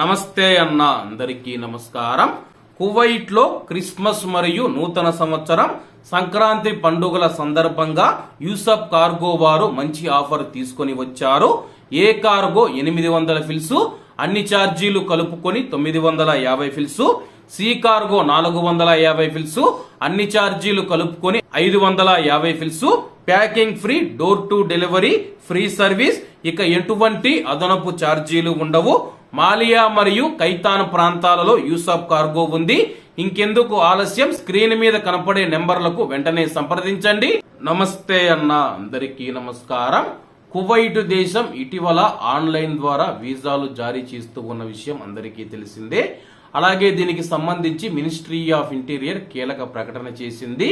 నమస్తే అన్న అందరికీ నమస్కారం. కువైట్లో క్రిస్మస్ మరియు నూతన సంవత్సరం. సంక్రాంతి పండుగల సందర్భంగా యూసఫ్ కార్గో వారు మంచి ఆఫర్ తీసుకొని వచ్చారు. ఏ కార్గో ఎనిమిది వందల ఫిల్స్ అన్ని ఛార్జీలు కలుపుకొని తొమ్మిది వందల యాభై ఫిల్స్ సి కార్గో నాలుగు వందల యాభై ఫిల్స్ అన్ని ఛార్జీలు కలుపుకొని ఐదు వందల యాభై fils packing free door to delivery free service ఇక ఎటువంటి అదనపు ఛార్జీలు ఉండవు. మాలియా మరియు కైతాన్ ప్రాంతాలలో యూసాఫ్ కార్గో ఉంది. ఇంకెందుకు ఆలస్యం? స్క్రీన్ మీద కనపడే నెంబర్లకు వెంటనే సంప్రదించండి. నమస్తే అన్న అందరికీ నమస్కారం. కువైట్ దేశం ఇటీవల ఆన్లైన్ ద్వారా వీసాలు జారీ చేస్తూ ఉన్న విషయం అందరికీ తెలిసిందే. అలాగే దీనికి సంబంధించి మినిస్ట్రీ ఆఫ్ ఇంటీరియర్ కీలక ప్రకటన చేసింది.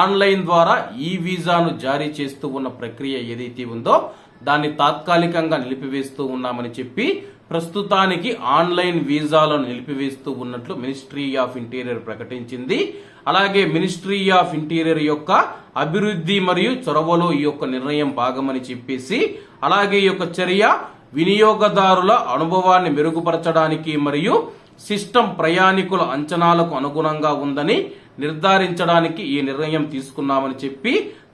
ఆన్లైన్ ద్వారా ఈ వీసాను జారీ చేస్తూ ఉన్న ప్రక్రియ ఏదైతే ఉందో దాన్ని తాత్కాలికంగా నిలిపివేస్తూ ఉన్నామని చెప్పి ప్రస్తుతానికి ఆన్లైన్ వీసాలను నిలిపివేస్తూ ఉన్నట్లు మినిస్ట్రీ ఆఫ్ ఇంటీరియర్ ప్రకటించింది. అలాగే మినిస్ట్రీ ఆఫ్ ఇంటీరియర్ యొక్క అభివృద్ధి మరియు చొరవలో ఈ యొక్క నిర్ణయం భాగమని చెప్పేసి అలాగే ఈ యొక్క చర్య వినియోగదారుల అనుభవాన్ని మెరుగుపరచడానికి మరియు సిస్టమ్ ప్రయాణికుల అంచనాలకు అనుగుణంగా ఉందని నిర్ధారించడానికి ఈ నిర్ణయం తీసుకున్నామని చెప్పి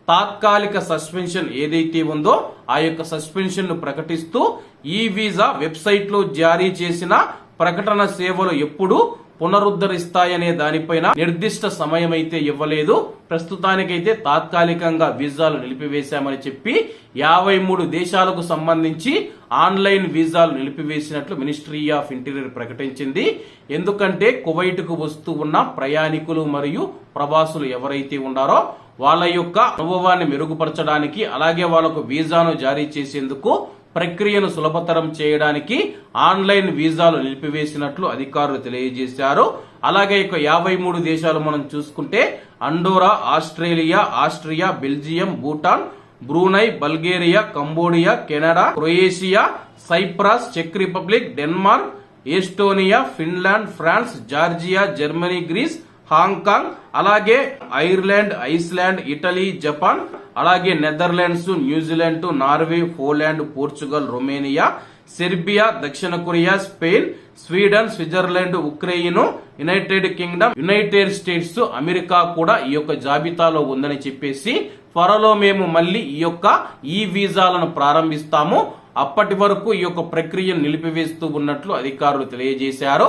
తాత్కాలిక సస్పెన్షన్ ఏదైతే ఉందో ఆ యొక్క సస్పెన్షన్ను ప్రకటిస్తూ ఈ వీసా వెబ్సైట్లో జారీ చేసిన ప్రకటన సేవలు ఎప్పుడు పునరుద్ధరిస్తాయనే దానిపైన నిర్దిష్ట సమయం అయితే ఇవ్వలేదు. ప్రస్తుతానికైతే తాత్కాలికంగా వీసాలు నిలిపివేశామని చెప్పి యాభై మూడు దేశాలకు సంబంధించి ఆన్లైన్ వీసాలు నిలిపివేసినట్లు మినిస్ట్రీ ఆఫ్ ఇంటీరియర్ ప్రకటించింది. ఎందుకంటే కువైట్కు వస్తూ ఉన్న ప్రయాణికులు మరియు ప్రవాసులు ఎవరైతే ఉన్నారో వాళ్ళ యొక్క అనుభవాన్ని మెరుగుపరచడానికి అలాగే వాళ్ళకు వీసాను జారీ చేసేందుకు ప్రక్రియను సులభతరం చేయడానికి ఆన్లైన్ వీసాలు నిలిపివేసినట్లు అధికారులు తెలియజేశారు. అలాగే ఇక యాభై మూడు దేశాలు మనం చూసుకుంటే Andorra Australia Austria Belgium Bhutan Brunei Bulgaria Cambodia Canada Croatia Cyprus check Republic Denmark Estonia Finland France Georgia Germany Greece Hong Kong అలాగే ఐర్లాండ్ ఐస్లాండ్ ఇటలీ జపాన్ అలాగే Netherlands New Zealand Norway Poland Portugal Romania Serbia దక్షిణ Korea Spain Sweden Switzerland Ukraine United Kingdom United States America కూడా ఈ యొక్క జాబితాలో ఉందని చెప్పేసి త్వరలో మేము మళ్ళీ ఈ యొక్క ఈ వీసాలను ప్రారంభిస్తాము. అప్పటి వరకు ఈ యొక్క ప్రక్రియను నిలిపివేస్తూ ఉన్నట్లు అధికారులు తెలియజేశారు.